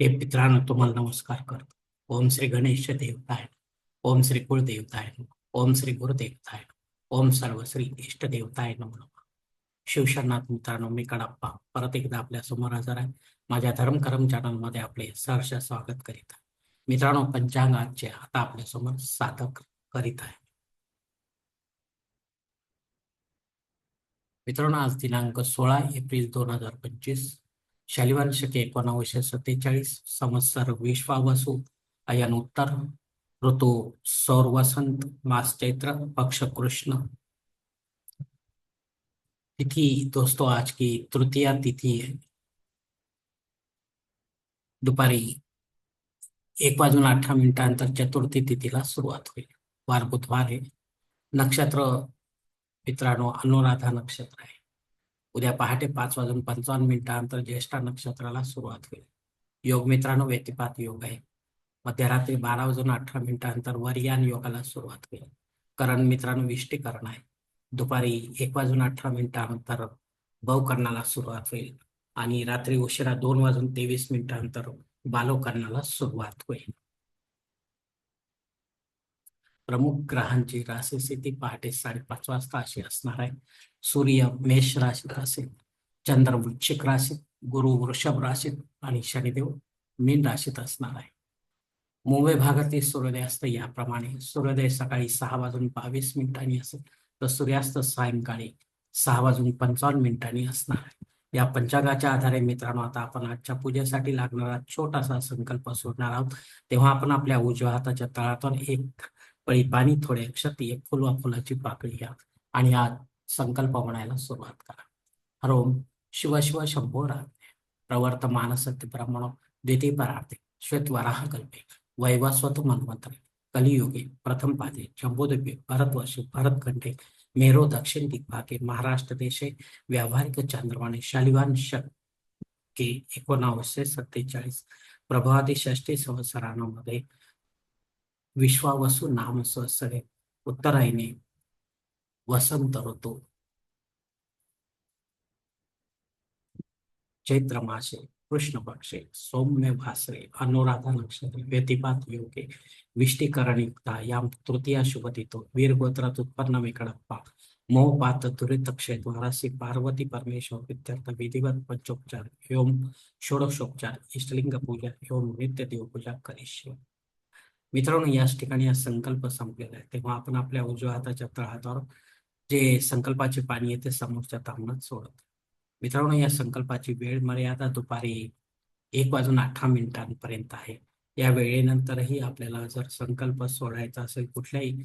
हे मित्रांनो तुम्हाला नमस्कार करतो. ओम श्री गणेश देवताय. ओम श्री कुलदेवताय ओम श्री गुरुदेवताय ओम सर्व श्री इष्ट देवताय नमो शिवशरणात मित्रांनो मी कडप्पा. परत एकदा आपल्यासमोर हजर आहे. माझ्या धर्मकर्म चॅनलमध्ये आपले सहर्ष स्वागत करीत आहे. मित्रांनो पंचांगाचे आता आपल्यासमोर साधक करीत आहे. मित्रांनो आज दिनांक सोळा एप्रिल दोन हजार पंचवीस. शालिवांशके शके एकोणावीसशे सत्तेचाळीस संवत्सर विश्वावसु अयन उत्तर ऋतू सौर वसंत मास चैत्र पक्ष कृष्ण तिथि दोस्तों आज की तृतीय तिथि है। दुपारी एक वाजून अठरा मिनिटानंतर चतुर्थी तिथीला सुरुवात होईल. वार बुधवार आहे नक्षत्र मित्रांनो अनुराधा नक्षत्र आहे उद्या पहाटे पाच वाजून पंचावन्न मिनिटानंतर ज्येष्ठा नक्षत्राला सुरुवात होईल. योग मित्रांनो व्यतिपात योग आहे. मध्यरात्री बारा वाजून अठरा मिनिटानंतर वरियान योगाला सुरुवात होईल. करण मित्रांनो विष्टीकरण आहे. दुपारी एक वाजून अठरा मिनिटानंतर बहुकर्णाला सुरुवात होईल आणि रात्री उशिरा दोन वाजून तेवीस मिनिटानंतर बालोकरणाला सुरुवात होईल. प्रमुख ग्रहांची राशी स्थिती पहाटे साडेपाच वाजता अशी असणार आहे. सूर्य मेष राशीत असेल चंद्र वृश्चिक राशीत गुरु वृषभ राशीत आणि शनिदेव मीन राशीत असणार आहे. मुंबई भागातील सूर्योदयास्त याप्रमाणे सूर्योदय सकाळी सहा वाजून बावीस मिनिटांनी असेल तर सूर्यास्त सायंकाळी सहा वाजून पंचावन्न मिनिटांनी असणार आहे. या पंचांगाच्या आधारे मित्रांनो आता आपण आजच्या पूजेसाठी लागणारा छोटासा संकल्प सोडणार आहोत. तेव्हा आपण आपल्या उजव्या हाताच्या तळातून एक पळी पाणी थोडे अक्षत एक फुलवा फुलाची पाकळी घ्या आणि आज संकल्प म्हणायला सुरुवात करा. हरोम शिव शिव शंभो राधे. प्रवर्त मानसत्य ब्रह्मण द्वितीय परार्थे. श्वेत वराह कल्पे. वैवास्वत मनवंतरे कलियुगे प्रथम पादे. जम्बोद्वीपे भरतवर्षे भरतखंडे मेरो दक्षिण दिग्भागे महाराष्ट्र देशे. व्यावहारिक चंद्रवाणी शालिवान शके एकोणावीसशे सत्तेचाळीस. प्रभादी षष्टी संवत्सरांमध्ये विश्वावसु नाम संवत्सरे उत्तरायणे वसंत ऋतू। चैत्र मासे कृष्ण पक्षे सौम्य भासरे अनुराधा नक्षत्रे व्यतिपात योगे विष्टीकरण युक्ता याम तृतीया शुभतितो वीरगोत्रात उत्पन्न विकडप्पा मोहपात दुरित क्षेत्रासी पार्वती परमेश्वर विद्यार्थ विधिवत पंचोपचार एवं षोडशोपचार इष्टलिंग पूजा एवं नित्य देवपूजा करिष्य। मित्रांनो याच ठिकाणी हा संकल्प संपलेला आहे. तेव्हा आपण आपल्या उजव्या हाताच्या तळहातावर जे संकल्पाचे पाणी आहे ते समोरच्या तांबणात सोडत. मित्रांनो या संकल्पाची वेळ मर्यादा दुपारी एक वाजून अठरा मिनिटांपर्यंत आहे. या वेळेनंतरही आपल्याला जर संकल्प सोडायचा असेल कुठल्याही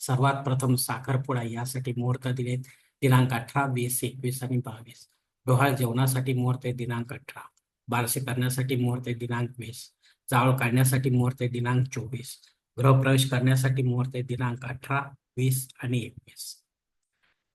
सर्वात प्रथम साखरपुडा यासाठी मुहूर्त दिलेत दिनांक अठरा वीस एकवीस आणि बावीस. डोहाळ जेवणासाठी मुहूर्त दिनांक अठरा. बारसे करण्यासाठी मुहूर्त दिनांक वीस. जावळ काढण्यासाठी मुहूर्त दिनांक चोवीस. गृहप्रवेश करण्यासाठी मुहूर्त दिनांक अठरा वीस आणि एकवीस.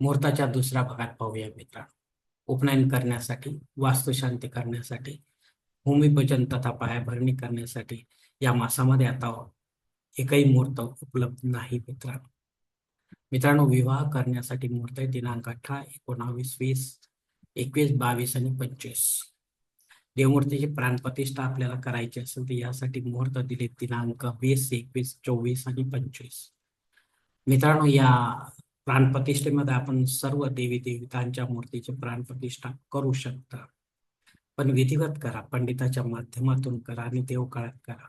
मुहूर्ताच्या दुसऱ्या भागात पाहूया मित्रांनो. उपनयन करण्यासाठी वास्तुशांती करण्यासाठी भूमिपूजन तथा पायाभरणी करण्यासाठी या मासामध्ये आता एकही मुहूर्त उपलब्ध नाही मित्रांनो. मित्रांनो विवाह करण्यासाठी मुहूर्त दिनांक अठरा एकोणावीस वीस एकवीस बावीस आणि पंचवीस. देवमूर्तीची प्राणप्रतिष्ठा आपल्याला करायची असेल तर यासाठी मुहूर्त दिले दिनांक वीस एकवीस चोवीस आणि पंचवीस. मित्रांनो या प्राणप्रतिष्ठेमध्ये आपण सर्व देवी देवतांच्या मूर्तीची प्राणप्रतिष्ठा करू शकता. पण विधिवत करा पंडिताच्या माध्यमातून करा आणि देवकाळात करा.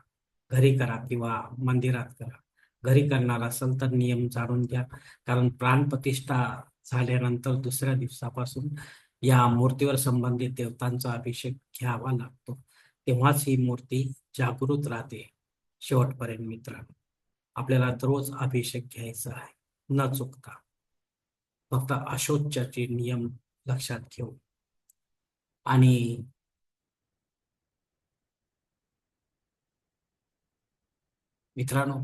घरी करा किंवा मंदिरात करा. घरी करणार असेल तर नियम जाणून घ्या. कारण प्राणप्रतिष्ठा झाल्यानंतर दुसऱ्या दिवसापासून या मूर्तीवर संबंधित देवतांचा अभिषेक घ्यावा लागतो. तेव्हाच ही मूर्ती जागृत राहते शेवटपर्यंत मित्रांनो. आपल्याला दररोज अभिषेक घ्यायचा आहे. न चुकता. फक्त अशोचाचे नियम लक्षात घेऊ आणि मित्रांनो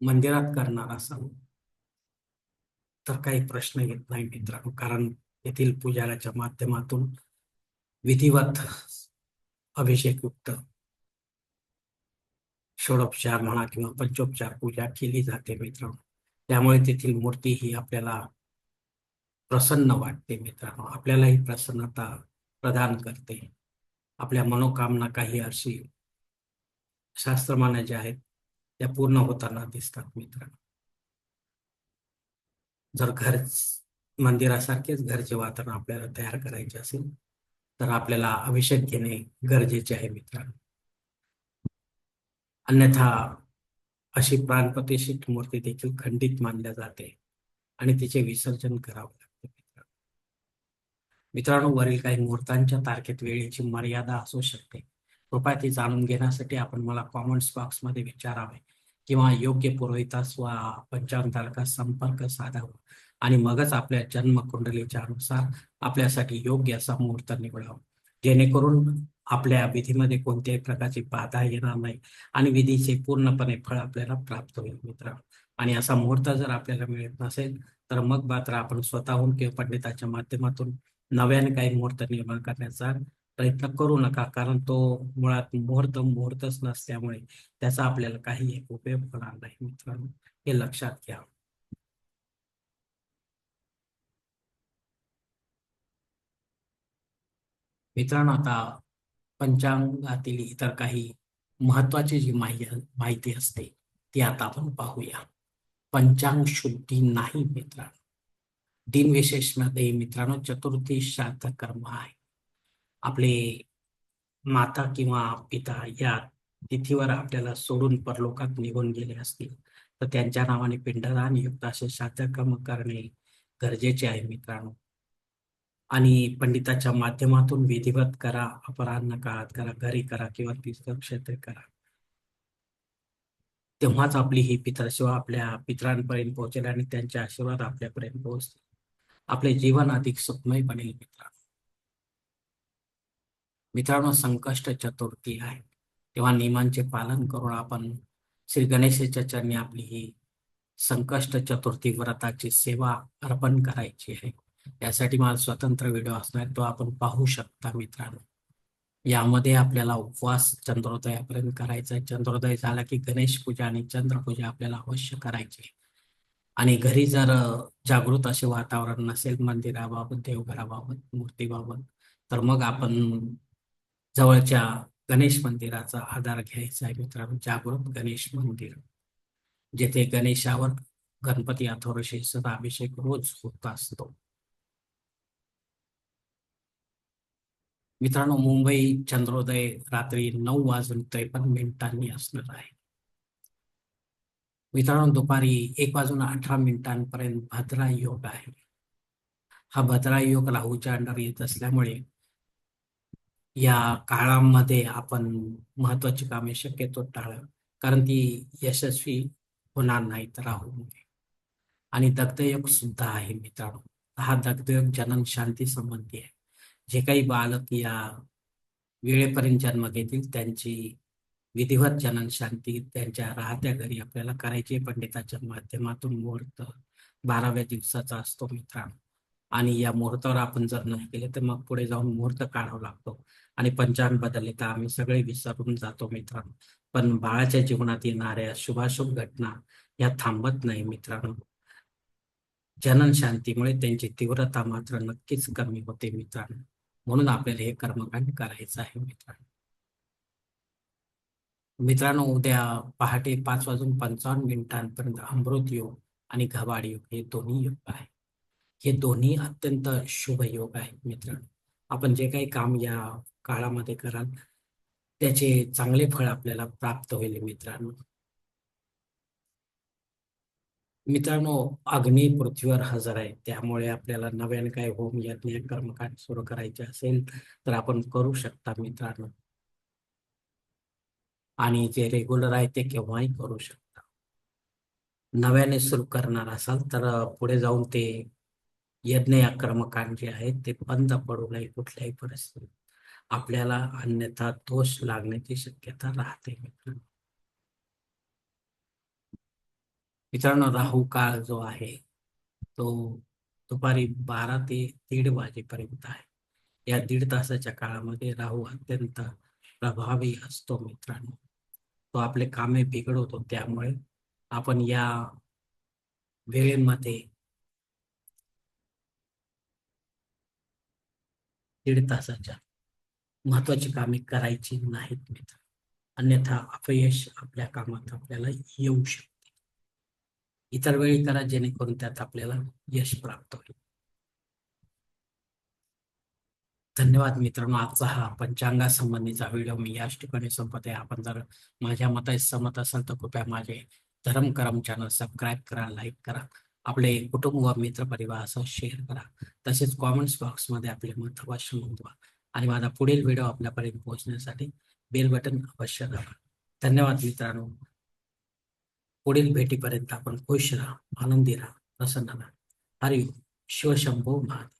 मंदिरात करणार असाल तर काही प्रश्न येत नाही मित्रांनो कारण येथील पुजाऱ्याच्या माध्यमातून विधिवत अभिषेकयुक्त षोडोपचार म्हणा किंवा पंचोपचार पूजा केली जाते मित्रांनो. त्यामुळे तेथील मूर्ती ही आपल्याला प्रसन्न वाटते मित्रांनो. आपल्यालाही प्रसन्नता प्रदान करते. आपल्या मनोकामना काही अशी शास्त्रमान्य ज्या आहेत त्या पूर्ण होताना दिसतात मित्रांनो. जर घर मंदिरासारखेच घरचे वातावरण आपल्याला तयार करायचे असेल तर आपल्याला अभिषेक घेणे गरजेचे आहे मित्रांनो. अन्यथा अशी प्राणप्रतिष्ठित मूर्ती देखील खंडित मानल्या जाते आणि तिचे विसर्जन करावे लागते मित्रांनो. मित्रांनो वरील काही मुहूर्तांच्या तारखेत वेळेची मर्यादा असू शकते. कृपया ती जाणून घेण्यासाठी आपण मला कॉमेंट्स बॉक्समध्ये विचारावे. किंवा योग्य पुरोहितास वा पंचांगास संपर्क साधावा. आणि मगच आपल्या जन्मकुंडलीच्या अनुसार आपल्यासाठी योग्य असा मुहूर्त निवडावा. जेणेकरून आपल्या विधीमध्ये कोणत्याही प्रकारची बाधा येणार नाही आणि विधीचे पूर्णपणे फळ आपल्याला प्राप्त होईल मित्र. आणि असा मुहूर्त जर आपल्याला मिळत नसेल तर मग मात्र आपण स्वतःहून किंवा पंडिताच्या माध्यमातून नव्याने काही मुहूर्त निर्माण करण्याचा प्रयत्न करू नका कारण तो मुळात मुहूर्त मुहूर्तच नसल्यामुळे त्याचा आपल्याला काही उपयोग होणार नाही मित्रांनो. हे लक्षात घ्या. मित्रांनो आता पंचांगातील इतर काही महत्वाची जी माहिती असते ती आता आपण पाहूया. पंचांग शुद्धी नाही मित्रांनो. दिनविशेषमध्ये मित्रांनो चतुर्थी श्राद्ध कर्म आहे. आपले माता किंवा पिता या तिथीवर आपल्याला सोडून परलोकात निघून गेले असतील तर त्यांच्या नावाने पिंडदान युक्त असे श्राद्ध करणे गरजेचे आहे मित्रांनो. आणि पंडिताच्या माध्यमातून विधिवत करा अपराह्न काळात करा घरी करा किंवा तीर्थक्षेत्र करा. तेव्हाच आपली ही पितरसेवा आपल्या पित्रांपर्यंत पोहोचेल आणि त्यांचे आशीर्वाद आपल्यापर्यंत पोहोचतील. आपले जीवन अधिक सुखमय बनेल मित्रांनो. मित्रांनो संकष्ट चतुर्थी आहे. तेव्हा नियमांचे पालन करून आपण श्री गणेशाच्या चरणी आपली ही संकष्ट चतुर्थी व्रताची सेवा अर्पण करायची आहे. यासाठी मला स्वतंत्र व्हिडिओ असणार तो आपण पाहू शकता मित्रांनो. यामध्ये आपल्याला उपवास चंद्रोदयापर्यंत करायचा आहे. चंद्रोदय झाला की गणेश पूजा आणि चंद्रपूजा आपल्याला अवश्य करायची आणि घरी जर जागृत असे वातावरण नसेल मंदिराबाबत देवघराबाबत मूर्तीबाबत तर मग आपण जवळच्या गणेश मंदिराचा आधार घ्यायचा आहे मित्रांनो. जागृत गणेश मंदिर. जेथे गणेशावर गणपती अथोरशी सदाभिषेक रोज होत असतो. मित्रांनो मुंबई चंद्रोदय रात्री नऊ वाजून त्रेपन्न मिनिटांनी असणार आहे. मित्रांनो दुपारी एक वाजून अठरा मिनिटांपर्यंत भद्रा योग आहे. हा भद्रा योग राहूच्या अंडर येत असल्यामुळे या काळामध्ये आपण महत्वाची कामे शक्यतो टाळ कारण ती यशस्वी होणार नाहीत नये आणि दग्धयोग सुद्धा आहे मित्रांनो. हा दग्धयोग जनन शांती संबंधी आहे. जे काही बालक या वेळेपर्यंत जन्म घेतील त्यांची विधिवत जनन शांती त्यांच्या राहत्या घरी आपल्याला करायची पंडिताच्या माध्यमातून मुहूर्त बाराव्या दिवसाचा असतो मित्रांनो. आणि या मुहूर्तावर आपण जर नाही केले तर मग पुढे जाऊन मुहूर्त काढावा लागतो. आणि पंचांग बदलले तर आम्ही सगळे विसरून जातो मित्रांनो. पण बाळाच्या जीवनात येणाऱ्या शुभाशुभ घटना या थांबत नाही मित्रांनो. जनन शांतीमुळे त्यांची तीव्रता मात्र नक्कीच कमी होते मित्रांनो. म्हणून आपल्याला हे कर्मकांड करायचं आहे मित्रांनो. मित्रांनो उद्या पहाटे पाच वाजून पंचावन्न मिनिटांपर्यंत अमृत योग आणि घबाड योग हे दोन्ही योग आहे हे दोन्ही अत्यंत शुभ योग आहेत मित्रांनो. आपण जे काही काम या काळामध्ये कराल त्याचे चांगले फळ आपल्याला प्राप्त होईल मित्रांनो. मित्रांनो अग्नी पृथ्वीवर हजर आहे. त्यामुळे आपल्याला नव्याने काय होम यज्ञ कर्मकांड सुरू करायचे असेल तर आपण करू शकता मित्रांनो. आणि जे रेग्युलर आहे ते केव्हाही करू शकता. नव्याने सुरू करणार असाल तर पुढे जाऊन ते यज्ञ या कर्मकांड जे आहेत ते बंद पडू नये कुठल्याही परिस्थितीत. आपल्याला अन्यथा दोष लागण्याची शक्यता राहते मित्रांनो. मित्रांनो राहू काळ जो आहे तो दुपारी बारा ते दीड वाजेपर्यंत आहे. या दीड तासाच्या काळामध्ये राहू अत्यंत प्रभावी असतो मित्रांनो. तो आपले कामे बिघडवतो त्यामुळे आपण या वेळेमध्ये दीड तासाच्या महत्वाची कामे करायची नाहीत मित्र. अन्यथा अपयश आपल्या कामात आपल्याला येऊ शकते. इतर वेळी करा जेणेकरून त्यात आपल्याला यश प्राप्त होईल. धन्यवाद मित्रांनो. आजचा हा पंचांगा संबंधीचा व्हिडिओ मी याच ठिकाणी संपत आहे आपण जर माझ्या मताशी सहमत असाल तर कृपया माझे धर्म करम चॅनल सबस्क्राईब करा लाईक करा. आपले कुटुंब व मित्र असं शेअर करा. तसेच कॉमेंट्स बॉक्समध्ये आपले मत अवश्य नोंदवा. आणि माझा पुढील व्हिडिओ आपल्यापर्यंत पोहोचण्यासाठी बेल बटन अवश्य दाबा. धन्यवाद मित्रांनो. पुढील भेटीपर्यंत आपण खुश राहा आनंदी राहा प्रसन्न राहा. हरिओम. शिवशंभो महादेव